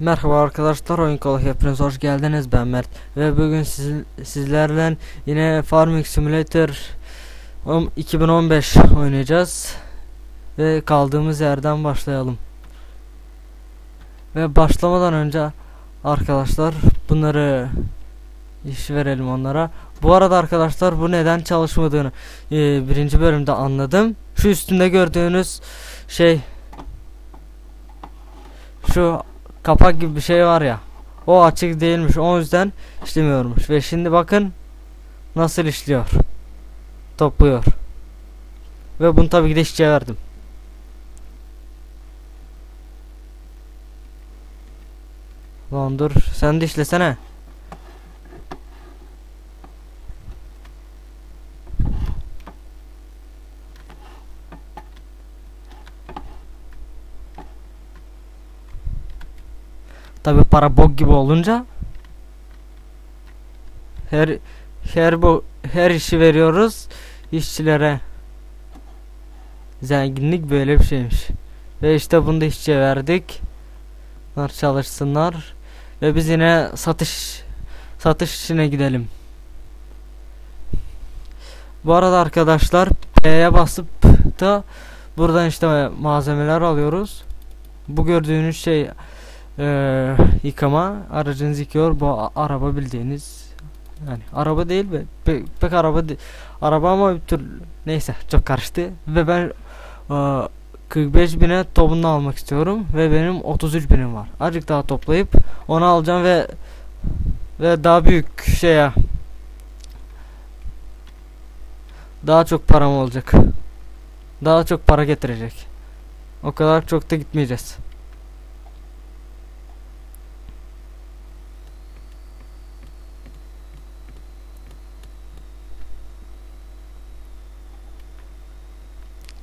Merhaba arkadaşlar oyun kolu hepiniz hoş geldiniz. Ben Mert ve bugün siz, sizlerle yine Farming Simulator on- 2015 oynayacağız. Ve kaldığımız yerden başlayalım. Ve başlamadan önce arkadaşlar bunları iş verelim onlara. Bu arada arkadaşlar bu neden çalışmadığını e, birinci bölümde anladım. Şu üstünde gördüğünüz şey şu kapak gibi bir şey var ya. O açık değilmiş. O yüzden işlemiyormuş. Ve şimdi bakın nasıl işliyor. Topluyor. Ve bunu tabii ki de işçiye verdim. Lan dur sen de işlesene. Tabi para bok gibi olunca her her bu her işi veriyoruz işçilere. Zenginlik böyle bir şeymiş. Ve işte bunu da işçiye verdik. Bunlar çalışsınlar ve biz yine satış satış işine gidelim. Bu arada arkadaşlar P'ye basıp da buradan işte malzemeler alıyoruz. Bu gördüğünüz şey eee, yıkama aracınızı yıkıyor bu araba bildiğiniz yani araba değil be pek, pek araba de- araba ama bir tür neyse çok karıştı. Ve ben eee, 45 bine topunu almak istiyorum ve benim 33 binim var. Azıcık daha toplayıp onu alacağım ve ve daha büyük şeye daha çok param olacak. Daha çok para getirecek. O kadar çok da gitmeyeceğiz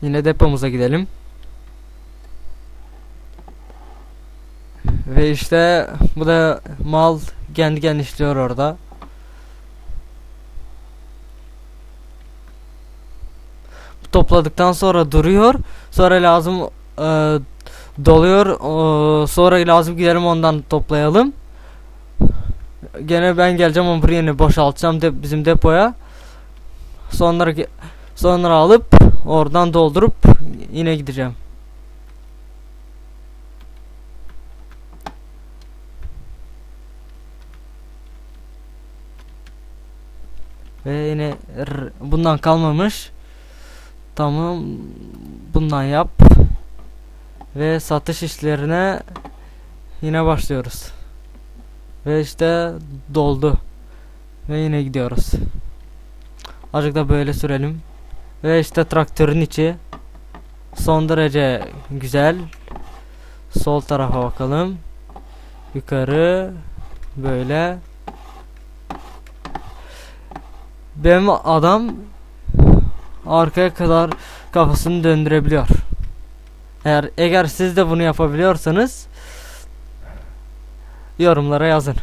Yine depomuza gidelim. Ve işte bu da mal kendi kendine işliyor orada. Topladıktan sonra duruyor. Sonra lazım e, doluyor. O, sonra lazım gidelim ondan toplayalım. Gene ben geleceğim ama buraya boşaltacağım de, bizim depoya. Sonra sonra alıp oradan doldurup yine gideceğim. Ve yine bundan kalmamış. Tamam bundan yap. Ve satış işlerine yine başlıyoruz. Ve işte doldu. Ve yine gidiyoruz. Azıcık da böyle sürelim. Ve işte traktörün içi son derece güzel. Sol tarafa bakalım. Yukarı böyle. Benim adam arkaya kadar kafasını döndürebiliyor. Eğer eğer siz de bunu yapabiliyorsanız yorumlara yazın.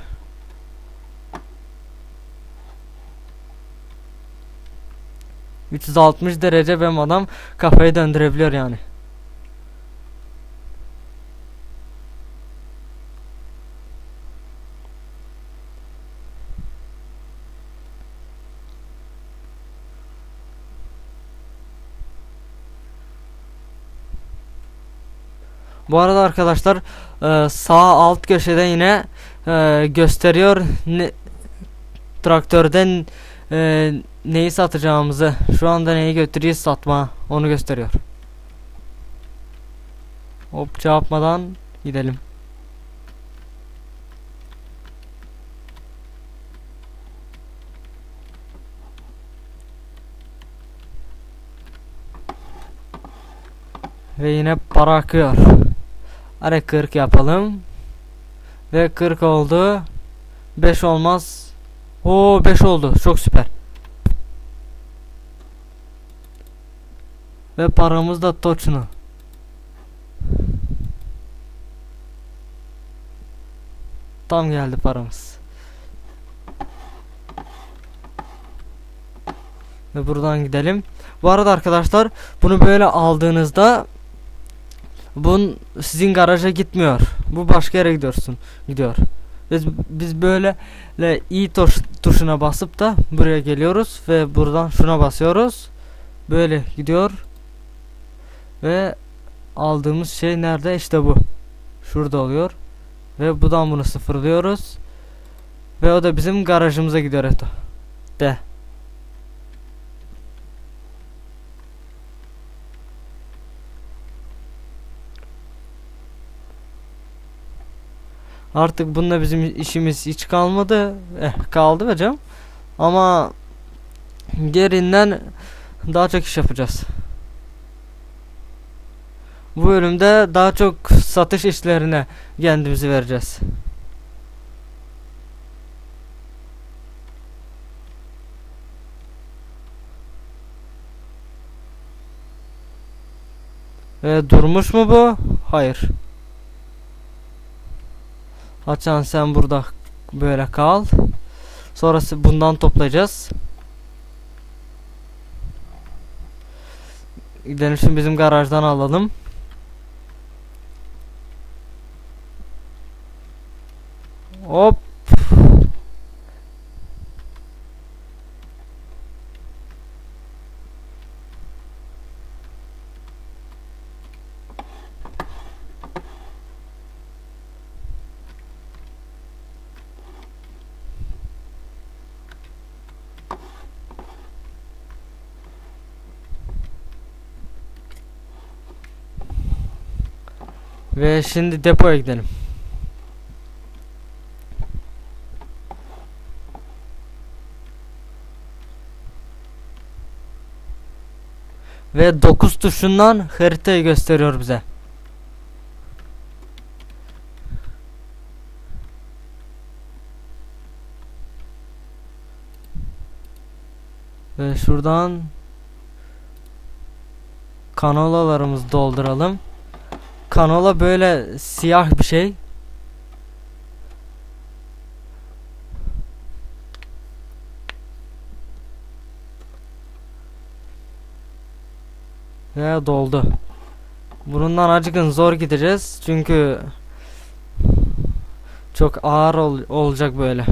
...360 derece benim adam kafayı döndürebiliyor yani. Bu arada arkadaşlar e, sağ alt köşede yine e, gösteriyor traktörden e, neyi satacağımızı şu anda neyi götüreceğiz satma onu gösteriyor. Hop yapmadan gidelim. Ve yine para akıyor. Hadi 40 yapalım. Ve 40 oldu. 5 olmaz. Oo 5 oldu. Çok süper. Ve paramız da toçunu. Tam geldi paramız. Ve buradan gidelim. Bu arada arkadaşlar bunu böyle aldığınızda Bun sizin garaja gitmiyor. Bu başka yere gidiyorsun. Gidiyor. Biz biz böyle le i tuş, tuşuna basıp da buraya geliyoruz ve buradan şuna basıyoruz. Böyle gidiyor. Ve aldığımız şey nerede? İşte bu. Şurada oluyor. Ve buradan bunu sıfırlıyoruz. Ve o da bizim garajımıza gidiyor Eto. De. Artık bununla bizim işimiz hiç kalmadı. Eh kaldı hocam. Ama gerinden daha çok iş yapacağız. Bu bölümde daha çok satış işlerine kendimizi vereceğiz. Ve durmuş mu bu? Hayır. Haçan sen burada böyle kal. Sonrası bundan toplayacağız. Gidelim bizim garajdan alalım. Hop. Ve şimdi depoya gidelim. Ve 9 tuşundan haritayı gösteriyor bize. Ve şuradan kanalalarımızı dolduralım. Kanola böyle siyah bir şey. Ve doldu. Bundan acıkın zor gideceğiz çünkü çok ağır ol olacak böyle.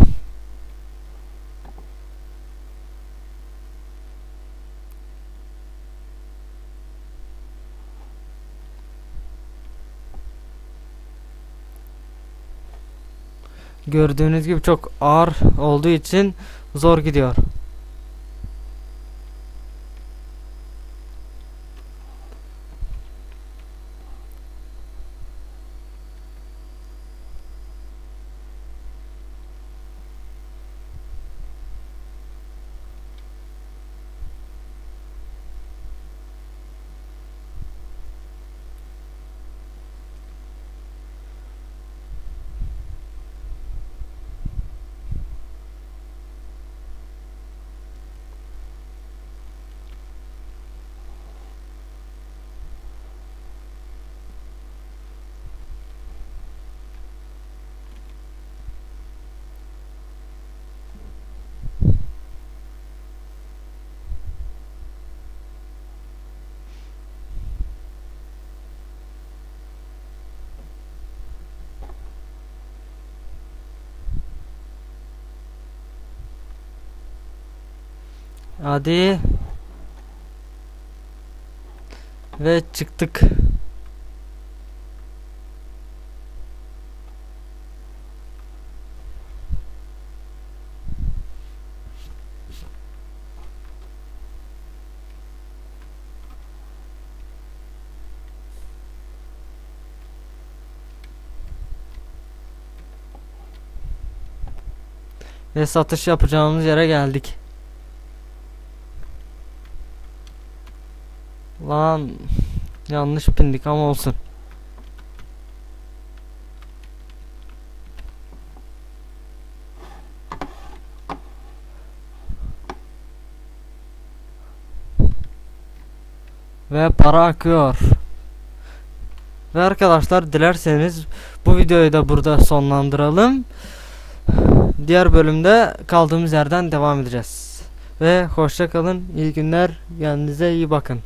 Gördüğünüz gibi çok ağır olduğu için zor gidiyor. Hadi. Ve çıktık. Ve satış yapacağımız yere geldik. Lan yanlış bindik ama olsun. Ve para akıyor. Ve arkadaşlar dilerseniz bu videoyu da burada sonlandıralım. Diğer bölümde kaldığımız yerden devam edeceğiz. Ve hoşça kalın. İyi günler. Kendinize iyi bakın.